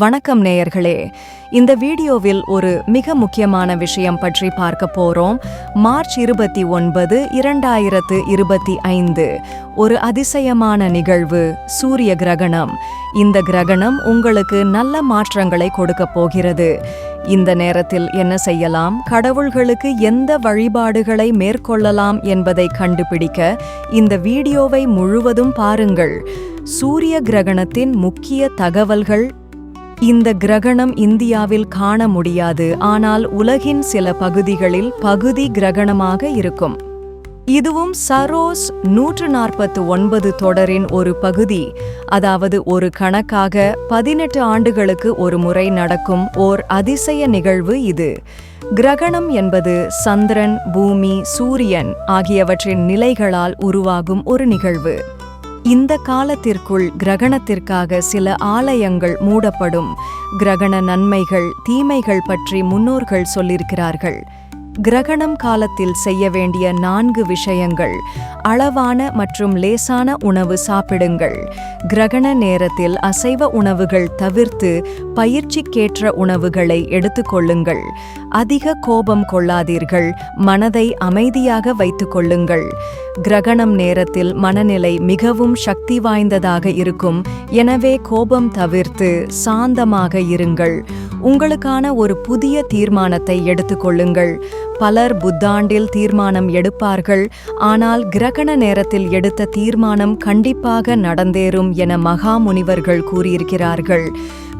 வணக்கம் நேயர்களே. இந்த வீடியோவில் ஒரு மிக முக்கியமான விஷயம் பற்றி பார்க்க போறோம். மார்ச் இருபத்தி ஒன்பது இரண்டாயிரத்து இருபத்தி ஐந்து. ஒரு அதிசயமான நிகழ்வு சூரிய கிரகணம். இந்த கிரகணம் உங்களுக்கு நல்ல மாற்றங்களை கொடுக்க போகிறது. இந்த நேரத்தில் என்ன செய்யலாம்? கடவுள்களுக்கு எந்த வழிபாடுகளை மேற்கொள்ளலாம் என்பதை கண்டுபிடிக்க இந்த வீடியோவை முழுவதும் பாருங்கள். சூரிய கிரகணத்தின் முக்கிய தகவல்கள் இந்த கிரகணம் இந்தியாவில் காண முடியாது. ஆனால் உலகின் சில பகுதிகளில் பகுதி கிரகணமாக இருக்கும். இதுவும் சரோஸ் நூற்று நாற்பத்து ஒன்பது தொடரின் ஒரு பகுதி. அதாவது ஒரு கணக்காக பதினெட்டு ஆண்டுகளுக்கு ஒரு முறை நடக்கும் ஓர் அதிசய நிகழ்வு இது. கிரகணம் என்பது சந்திரன் பூமி சூரியன் ஆகியவற்றின் நிலைகளால் உருவாகும் ஒரு நிகழ்வு. இந்த காலத்திற்குள் கிரகணத்திற்காக சில ஆலயங்கள் மூடப்படும். கிரகண நன்மைகள் தீமைகள் பற்றி முன்னோர்கள் சொல்லியிருக்கிறார்கள். கிரகணம் காலத்தில் செய்ய வேண்டிய நான்கு விஷயங்கள். அளவான மற்றும் லேசான உணவு சாப்பிடுங்கள். கிரகண நேரத்தில் அசைவ உணவுகள் தவிர்த்து பயிற்சிக்கேற்ற உணவுகளை எடுத்துக்கொள்ளுங்கள் அதிக கோபம் கொள்ளாதீர்கள். மனதை அமைதியாக வைத்துக் கொள்ளுங்கள். கிரகணம் நேரத்தில் மனநிலை மிகவும் சக்தி வாய்ந்ததாக இருக்கும். எனவே கோபம் தவிர்த்து சாந்தமாக இருங்கள். உங்களுக்கான ஒரு புதிய தீர்மானத்தை எடுத்துக்கொள்ளுங்கள். பலர் புத்தாண்டில் தீர்மானம் எடுப்பார்கள். ஆனால் கிரகண நேரத்தில் எடுத்த தீர்மானம் கண்டிப்பாக நடந்தேறும் என மகா முனிவர்கள் கூறியிருக்கிறார்கள்.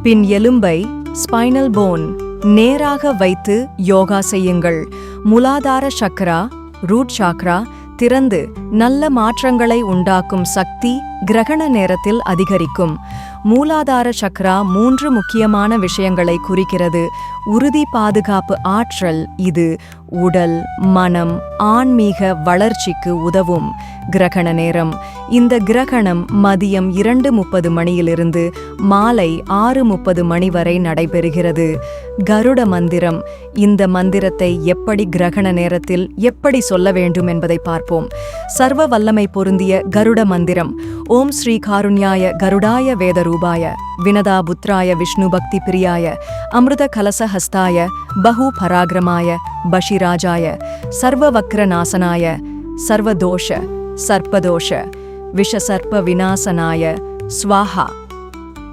பின் எலும்பை ஸ்பைனல் போன் நேராக வைத்து யோகா செய்யுங்கள். முலாதார சக்ரா ரூட் சாக்ரா திறந்து நல்ல மாற்றங்களை உண்டாக்கும் சக்தி கிரகண நேரத்தில் அதிகரிக்கும். மூலாதார சக்ரா மூன்று முக்கியமான விஷயங்களை குறிக்கிறது. உறுதி பாதுகாப்பு ஆற்றல் இது உடல் மனம் ஆன்மீக வளர்ச்சிக்கு உதவும். கிரகண நேரம் இந்த கிரகணம் மதியம் இரண்டு முப்பது மணியிலிருந்து மாலை ஆறு முப்பது மணி வரை நடைபெறுகிறது. கருட மந்திரம் இந்த மந்திரத்தை எப்படி கிரகண நேரத்தில் எப்படி சொல்ல வேண்டும் என்பதை பார்ப்போம். சர்வ வல்லமை பொருந்திய கருட மந்திரம் ஓம் ஸ்ரீ காருண்யாய கருடாய வேதரூபாய வினதாபுத்ராய விஷ்ணு பக்தி பிரியாய அமிர்த கலசஹஸ்தாய பகு பராகிரமாய பராக்கிரமாய பஷிராஜாய சர்வ வக்ர நாசனாய சர்வதோஷ சர்ப்பதோஷ விஷசர்ப்ப விநாசனாய ஸ்வாஹா.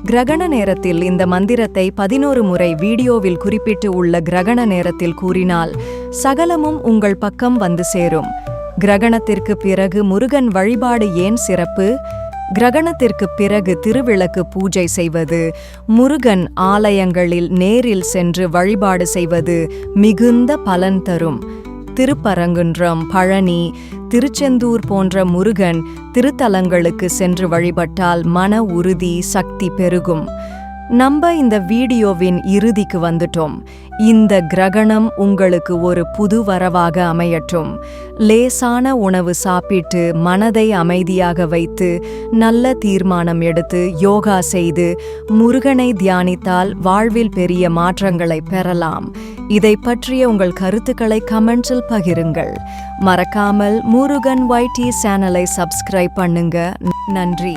கிரகண நேரத்தில் இந்த மந்திரத்தை பதினோரு முறை வீடியோவில் குறிப்பிட்டு உள்ள கிரகண நேரத்தில் கூறினால் சகலமும் உங்கள் பக்கம் வந்து சேரும். கிரகணத்திற்கு பிறகு முருகன் வழிபாடு ஏன் சிறப்பு? கிரகணத்திற்கு பிறகு திருவிளக்கு பூஜை செய்வது முருகன் ஆலயங்களில் நேரில் சென்று வழிபாடு செய்வது மிகுந்த பலன் தரும். திருப்பரங்குன்றம் பழனி திருச்செந்தூர் போன்ற முருகன் திருத்தலங்களுக்கு சென்று வழிபட்டால் மன உறுதி சக்தி பெருகும். நம்ம இந்த வீடியோவின் இறுதிக்கு வந்துட்டோம். இந்த கிரகணம் உங்களுக்கு ஒரு புது வரவாக அமையட்டும். லேசான உணவு சாப்பிட்டு மனதை அமைதியாக வைத்து நல்ல தீர்மானம் எடுத்து யோகா செய்து முருகனை தியானித்தால் வாழ்வில் பெரிய மாற்றங்களை பெறலாம். இதை பற்றிய உங்கள் கருத்துக்களை கமெண்ட்ஸில் பகிருங்கள். மறக்காமல் முருகன் ஒய்டி சேனலை சப்ஸ்கிரைப் பண்ணுங்க. நன்றி.